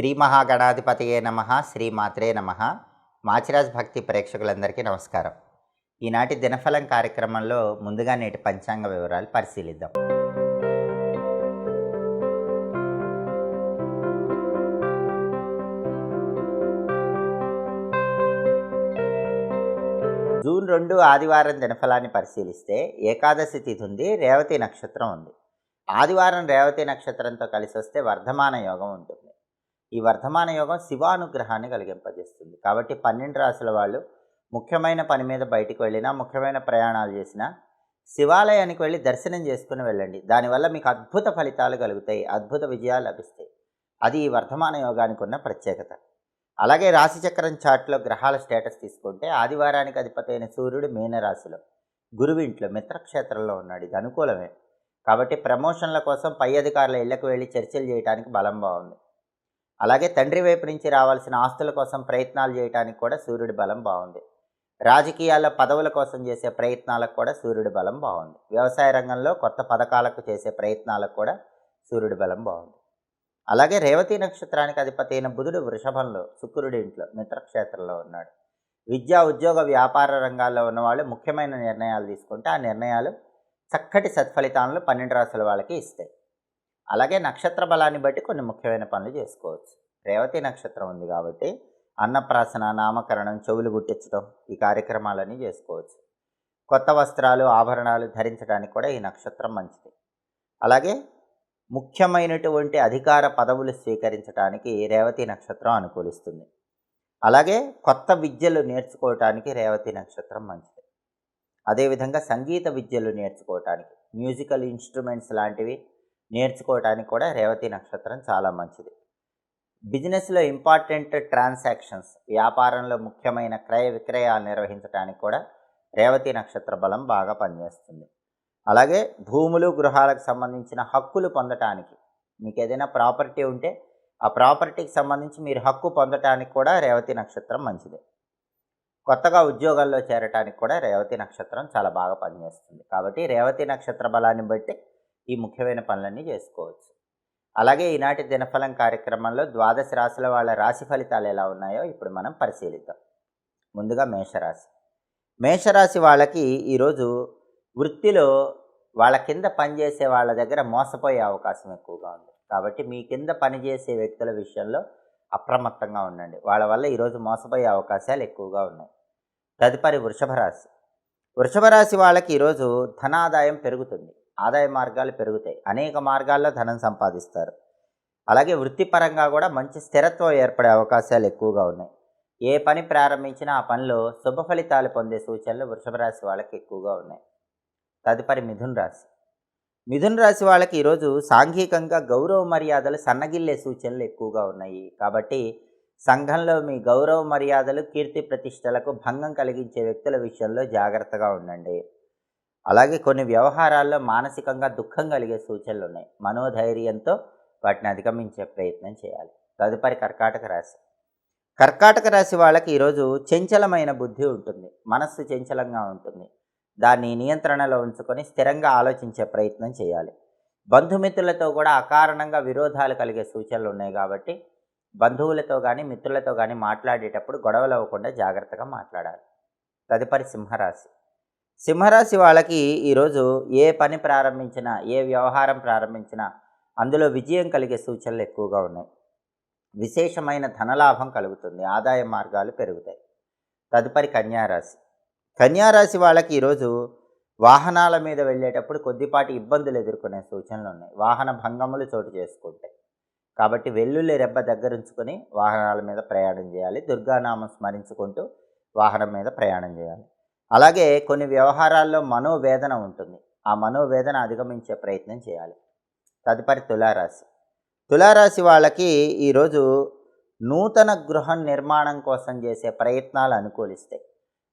శ్రీ మహాగణాధిపతియే నమ శ్రీమాత్రే నమ. మాచిరాజ్ భక్తి ప్రేక్షకులందరికీ నమస్కారం. ఈనాటి దినఫలం కార్యక్రమంలో ముందుగా నేటి పంచాంగ వివరాలు పరిశీలిద్దాం. జూన్ రెండు ఆదివారం దినఫలాన్ని పరిశీలిస్తే ఏకాదశి తిథి ఉంది రేవతి నక్షత్రం ఉంది. ఆదివారం రేవతి నక్షత్రంతో కలిసి వస్తే వర్ధమాన యోగం ఉంటుంది. ఈ వర్ధమాన యోగం శివానుగ్రహాన్ని కలిగింపజేస్తుంది. కాబట్టి పన్నెండు రాసుల వాళ్ళు ముఖ్యమైన పని మీద బయటికి వెళ్ళినా ముఖ్యమైన ప్రయాణాలు చేసినా శివాలయానికి వెళ్ళి దర్శనం చేసుకుని వెళ్ళండి. దానివల్ల మీకు అద్భుత ఫలితాలు కలుగుతాయి అద్భుత విజయాలు లభిస్తాయి. అది ఈ వర్ధమాన యోగానికి ఉన్న ప్రత్యేకత. అలాగే రాశిచక్రం చాట్లో గ్రహాల స్టేటస్ తీసుకుంటే ఆదివారానికి అధిపతి అయిన సూర్యుడు మీనరాశిలో గురువింట్లో మిత్రక్షేత్రంలో ఉన్నాడు. ఇది అనుకూలమే. కాబట్టి ప్రమోషన్ల కోసం పై అధికారుల ఇళ్ళకు వెళ్ళి చర్చలు చేయడానికి బలం బాగుంది. అలాగే తండ్రి వైపు నుంచి రావాల్సిన ఆస్తుల కోసం ప్రయత్నాలు చేయడానికి కూడా సూర్యుడి బలం బాగుంది. రాజకీయాల్లో పదవుల కోసం చేసే ప్రయత్నాలకు కూడా సూర్యుడి బలం బాగుంది. వ్యవసాయ రంగంలో కొత్త పథకాలకు చేసే ప్రయత్నాలకు కూడా సూర్యుడి బలం బాగుంది. అలాగే రేవతి నక్షత్రానికి అధిపతి అయిన బుధుడు వృషభంలో శుక్రుడి ఇంట్లో మిత్రక్షేత్రంలో ఉన్నాడు. విద్యా ఉద్యోగ వ్యాపార రంగాల్లో ఉన్నవాళ్ళు ముఖ్యమైన నిర్ణయాలు తీసుకుంటే ఆ నిర్ణయాలు చక్కటి సత్ఫలితాలను పన్నెండు రాసుల వాళ్ళకి ఇస్తాయి. అలాగే నక్షత్ర బలాన్ని బట్టి కొన్ని ముఖ్యమైన పనులు చేసుకోవచ్చు. రేవతి నక్షత్రం ఉంది కాబట్టి అన్నప్రాసన నామకరణం చెవులు గుట్టించడం ఈ కార్యక్రమాలన్నీ చేసుకోవచ్చు. కొత్త వస్త్రాలు ఆభరణాలు ధరించడానికి కూడా ఈ నక్షత్రం మంచిది. అలాగే ముఖ్యమైనటువంటి అధికార పదవులు స్వీకరించడానికి రేవతి నక్షత్రం అనుకూలిస్తుంది. అలాగే కొత్త విద్యలు నేర్చుకోవటానికి రేవతి నక్షత్రం మంచిది. అదేవిధంగా సంగీత విద్యలు నేర్చుకోవటానికి మ్యూజికల్ ఇన్స్ట్రుమెంట్స్ లాంటివి నేర్చుకోవటానికి కూడా రేవతి నక్షత్రం చాలా మంచిది. బిజినెస్లో ఇంపార్టెంట్ ట్రాన్సాక్షన్స్ వ్యాపారంలో ముఖ్యమైన క్రయ విక్రయాలు నిర్వహించడానికి కూడా రేవతి నక్షత్ర బలం బాగా పనిచేస్తుంది. అలాగే భూములు గృహాలకు సంబంధించిన హక్కులు పొందటానికి మీకు ఏదైనా ప్రాపర్టీ ఉంటే ఆ ప్రాపర్టీకి సంబంధించి మీరు హక్కు పొందటానికి కూడా రేవతి నక్షత్రం మంచిది. కొత్తగా ఉద్యోగాల్లో చేరటానికి కూడా రేవతి నక్షత్రం చాలా బాగా పనిచేస్తుంది. కాబట్టి రేవతి నక్షత్ర బలాన్ని బట్టి ఈ ముఖ్యమైన పనులన్నీ చేసుకోవచ్చు. అలాగే ఈనాటి దినఫలం కార్యక్రమంలో ద్వాదశ రాశుల వాళ్ళ రాశి ఫలితాలు ఎలా ఉన్నాయో ఇప్పుడు మనం పరిశీలిద్దాం. ముందుగా మేషరాశి. మేషరాశి వాళ్ళకి ఈరోజు వృత్తిలో వాళ్ళ కింద పనిచేసే వాళ్ళ దగ్గర మోసపోయే అవకాశం ఎక్కువగా ఉంది. కాబట్టి మీ కింద పనిచేసే వ్యక్తుల విషయంలో అప్రమత్తంగా ఉండండి. వాళ్ళ వల్ల ఈరోజు మోసపోయే అవకాశాలు ఎక్కువగా ఉన్నాయి. తదుపరి వృషభ రాశి. వృషభ రాశి వాళ్ళకి ఈరోజు ధనాదాయం పెరుగుతుంది. ఆదాయ మార్గాలు పెరుగుతాయి. అనేక మార్గాల్లో ధనం సంపాదిస్తారు. అలాగే వృత్తిపరంగా కూడా మంచి స్థిరత్వం ఏర్పడే అవకాశాలు ఎక్కువగా ఉన్నాయి. ఏ పని ప్రారంభించినా ఆ పనిలో శుభ ఫలితాలు పొందే సూచనలు వృషభ రాశి వాళ్ళకి ఎక్కువగా ఉన్నాయి. తదుపరి మిథున్ రాశి. మిథున్ రాశి వాళ్ళకి ఈరోజు సాంఘికంగా గౌరవ మర్యాదలు సన్నగిల్లే సూచనలు ఎక్కువగా ఉన్నాయి. కాబట్టి సంఘంలో మీ గౌరవ మర్యాదలు కీర్తి ప్రతిష్టలకు భంగం కలిగించే వ్యక్తుల విషయంలో జాగ్రత్తగా ఉండండి. అలాగే కొన్ని వ్యవహారాల్లో మానసికంగా దుఃఖం కలిగే సూచనలు ఉన్నాయి మనోధైర్యంతో వాటిని అధిగమించే ప్రయత్నం చేయాలి. తదుపరి కర్కాటక రాశి. కర్కాటక రాశి వాళ్ళకి ఈరోజు చంచలమైన బుద్ధి ఉంటుంది. మనస్సు చంచలంగా ఉంటుంది. దాన్ని నియంత్రణలో ఉంచుకొని స్థిరంగా ఆలోచించే ప్రయత్నం చేయాలి. బంధుమిత్రులతో కూడా అకారణంగా విరోధాలు కలిగే సూచనలు ఉన్నాయి కాబట్టి బంధువులతో కానీ మిత్రులతో కానీ మాట్లాడేటప్పుడు గొడవలు అవ్వకుండా జాగ్రత్తగా మాట్లాడాలి. తదుపరి సింహరాశి. సింహరాశి వాళ్ళకి ఈరోజు ఏ పని ప్రారంభించినా ఏ వ్యవహారం ప్రారంభించినా అందులో విజయం కలిగే సూచనలు ఎక్కువగా ఉన్నాయి. విశేషమైన ధనలాభం కలుగుతుంది ఆదాయ మార్గాలు పెరుగుతాయి. తదుపరి కన్యారాశి. కన్యారాశి వాళ్ళకి ఈరోజు వాహనాల మీద వెళ్ళేటప్పుడు కొద్దిపాటి ఇబ్బందులు ఎదుర్కొనే సూచనలు ఉన్నాయి. వాహన భంగములు చోటు చేసుకుంటాయి. కాబట్టి వెల్లుల్లి రెబ్బ దగ్గరుంచుకొని వాహనాల మీద ప్రయాణం చేయాలి. దుర్గానామం స్మరించుకుంటూ వాహనం మీద ప్రయాణం చేయాలి. అలాగే కొన్ని వ్యవహారాల్లో మనోవేదన ఉంటుంది. ఆ మనోవేదన అధిగమించే ప్రయత్నం చేయాలి. తదుపరి తులారాశి. తులారాశి వాళ్ళకి ఈరోజు నూతన గృహ నిర్మాణం కోసం చేసే ప్రయత్నాలు అనుకూలిస్తాయి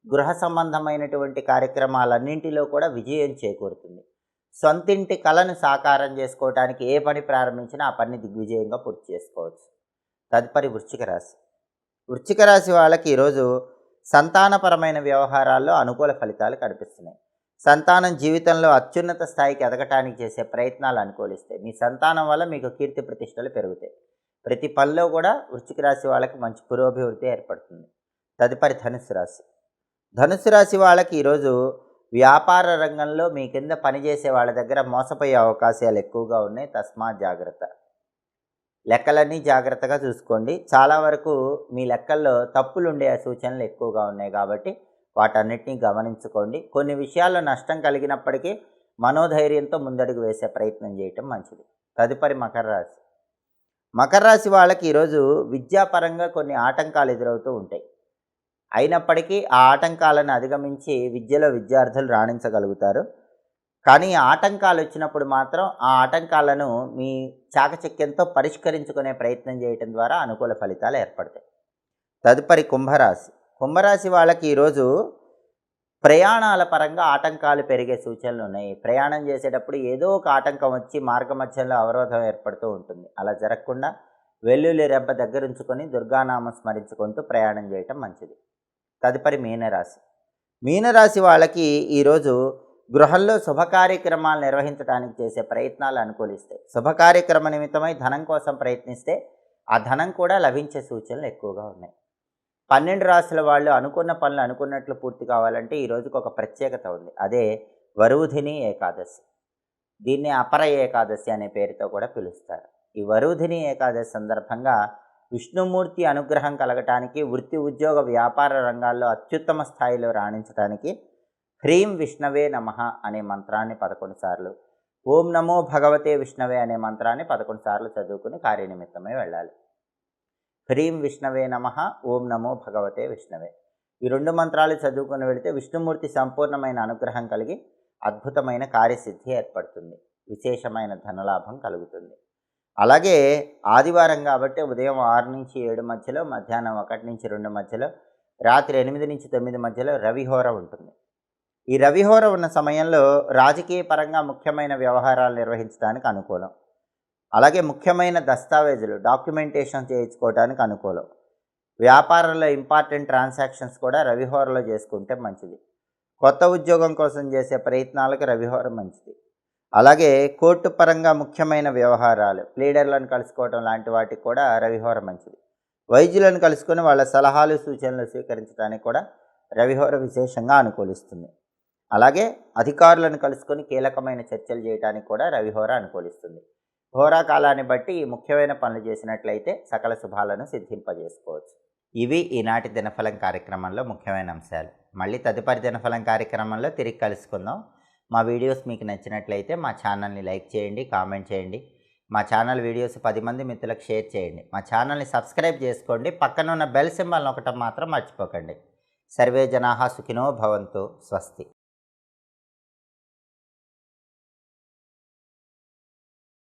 గృహ సంబంధమైనటువంటి కార్యక్రమాలన్నింటిలో కూడా విజయం చేకూరుతుంది. సొంతింటి కళను సాకారం చేసుకోవడానికి ఏ పని ప్రారంభించినా ఆ పని దిగ్విజయంగా పూర్తి చేసుకోవచ్చు. తదుపరి వృశ్చిక రాశి. వృశ్చిక రాశి వాళ్ళకి ఈరోజు సంతానపరమైన వ్యవహారాల్లో అనుకూల ఫలితాలు కనిపిస్తున్నాయి. సంతానం జీవితంలో అత్యున్నత స్థాయికి ఎదగటానికి చేసే ప్రయత్నాలు అనుకూలిస్తాయి. మీ సంతానం వల్ల మీకు కీర్తి ప్రతిష్టలు పెరుగుతాయి. ప్రతి పనిలో కూడా వృశ్చిక రాశి వాళ్ళకి మంచి పురోభివృద్ధి ఏర్పడుతుంది. తదుపరి ధనుసు రాశి. ధనుసు రాశి వాళ్ళకి ఈరోజు వ్యాపార రంగంలో మీ కింద పనిచేసే వాళ్ళ దగ్గర మోసపోయే అవకాశాలు ఎక్కువగా ఉన్నాయి. తస్మాత్ జాగ్రత్త. లెక్కలన్నీ జాగ్రత్తగా చూసుకోండి. చాలా వరకు మీ లెక్కల్లో తప్పులు ఉండే సూచనలు ఎక్కువగా ఉన్నాయి కాబట్టి వాటన్నిటినీ గమనించుకోండి. కొన్ని విషయాల్లో నష్టం కలిగినప్పటికీ మనోధైర్యంతో ముందడుగు వేసే ప్రయత్నం చేయటం మంచిది. తదుపరి మకర రాశి. మకర రాశి వాళ్ళకి ఈరోజు విద్యాపరంగా కొన్ని ఆటంకాలు ఎదురవుతూ ఉంటాయి. అయినప్పటికీ ఆ ఆటంకాలను అధిగమించి విద్యలో విద్యార్థులు రాణించగలుగుతారు. కానీ ఆటంకాలు వచ్చినప్పుడు మాత్రం ఆ ఆటంకాలను మీ చాకచక్యంతో పరిష్కరించుకునే ప్రయత్నం చేయటం ద్వారా అనుకూల ఫలితాలు ఏర్పడతాయి. తదుపరి కుంభరాశి. కుంభరాశి వాళ్ళకి ఈరోజు ప్రయాణాల పరంగా ఆటంకాలు పెరిగే సూచనలు ఉన్నాయి. ప్రయాణం చేసేటప్పుడు ఏదో ఒక ఆటంకం వచ్చి మార్గ మధ్యంలో అవరోధం ఏర్పడుతూ ఉంటుంది. అలా జరగకుండా వెల్లుల్లి రెబ్బ దగ్గరుంచుకొని దుర్గానామం స్మరించుకుంటూ ప్రయాణం చేయటం మంచిది. తదుపరి మీనరాశి. మీనరాశి వాళ్ళకి ఈరోజు గృహంలో శుభ కార్యక్రమాలు నిర్వహించడానికి చేసే ప్రయత్నాలు అనుకూలిస్తాయి శుభ కార్యక్రమ నిమిత్తమై ధనం కోసం ప్రయత్నిస్తే ఆ ధనం కూడా లభించే సూచనలు ఎక్కువగా ఉన్నాయి. పన్నెండు రాశుల వాళ్ళు అనుకున్న పనులు అనుకున్నట్లు పూర్తి కావాలంటే ఈ రోజుకు ఒక ప్రత్యేకత ఉంది. అదే వరుధిని ఏకాదశి. దీన్ని అపర ఏకాదశి అనే పేరుతో కూడా పిలుస్తారు. ఈ వరుధిని ఏకాదశి సందర్భంగా విష్ణుమూర్తి అనుగ్రహం కలగటానికి వృత్తి ఉద్యోగ వ్యాపార రంగాల్లో అత్యుత్తమ స్థాయిలో రాణించడానికి హ్రీం విష్ణవే నమ అనే మంత్రాన్ని పదకొండు సార్లు. ఓం నమో భగవతే విష్ణవే అనే మంత్రాన్ని పదకొండు సార్లు చదువుకుని కార్యనిమిత్తమై వెళ్ళాలి. హ్రీం విష్ణవే నమ ఓం నమో భగవతే విష్ణవే. ఈ రెండు మంత్రాలు చదువుకుని వెళితే విష్ణుమూర్తి సంపూర్ణమైన అనుగ్రహం కలిగి అద్భుతమైన కార్యసిద్ధి ఏర్పడుతుంది. విశేషమైన ధనలాభం కలుగుతుంది. అలాగే ఆదివారం కాబట్టి ఉదయం ఆరు నుంచి ఏడు మధ్యలో మధ్యాహ్నం ఒకటి నుంచి రెండు మధ్యలో రాత్రి ఎనిమిది నుంచి తొమ్మిది మధ్యలో రవిహోర ఉంటుంది. ఈ రవిహోర ఉన్న సమయంలో రాజకీయ పరంగా ముఖ్యమైన వ్యవహారాలు నిర్వహించడానికి అనుకూలం. అలాగే ముఖ్యమైన దస్తావేజులు డాక్యుమెంటేషన్ చేయించుకోవడానికి అనుకూలం. వ్యాపారంలో ఇంపార్టెంట్ ట్రాన్సాక్షన్స్ కూడా రవిహోరలో చేసుకుంటే మంచిది. కొత్త ఉద్యోగం కోసం చేసే ప్రయత్నాలకు రవిహోర మంచిది. అలాగే కోర్టు పరంగా ముఖ్యమైన వ్యవహారాలు ప్లీడర్లను కలుసుకోవడం లాంటి వాటికి కూడా రవిహోర మంచిది. వైద్యులను కలుసుకొని వాళ్ళ సలహాలు సూచనలు స్వీకరించడానికి కూడా రవిహోర విశేషంగా అనుకూలిస్తుంది. అలాగే అధికారులను కలుసుకొని కీలకమైన చర్చలు చేయడానికి కూడా రవిహోర అనుకూలిస్తుంది. హోరా కాలాన్ని బట్టి ఈ ముఖ్యమైన పనులు చేసినట్లయితే సకల శుభాలను సిద్ధింపజేసుకోవచ్చు. ఇవి ఈనాటి దినఫలం కార్యక్రమంలో ముఖ్యమైన అంశాలు. మళ్ళీ తదుపరి దినఫలం కార్యక్రమంలో తిరిగి కలుసుకుందాం. మా వీడియోస్ మీకు నచ్చినట్లయితే మా ఛానల్ని లైక్ చేయండి కామెంట్ చేయండి. మా ఛానల్ వీడియోస్ పది మంది మిత్రులకు షేర్ చేయండి. మా ఛానల్ని సబ్స్క్రైబ్ చేసుకోండి. పక్కన ఉన్న బెల్ సింబల్ ఒకటం మాత్రం మర్చిపోకండి. సర్వే జనాహా సుఖినో భవంతు. స్వస్తి.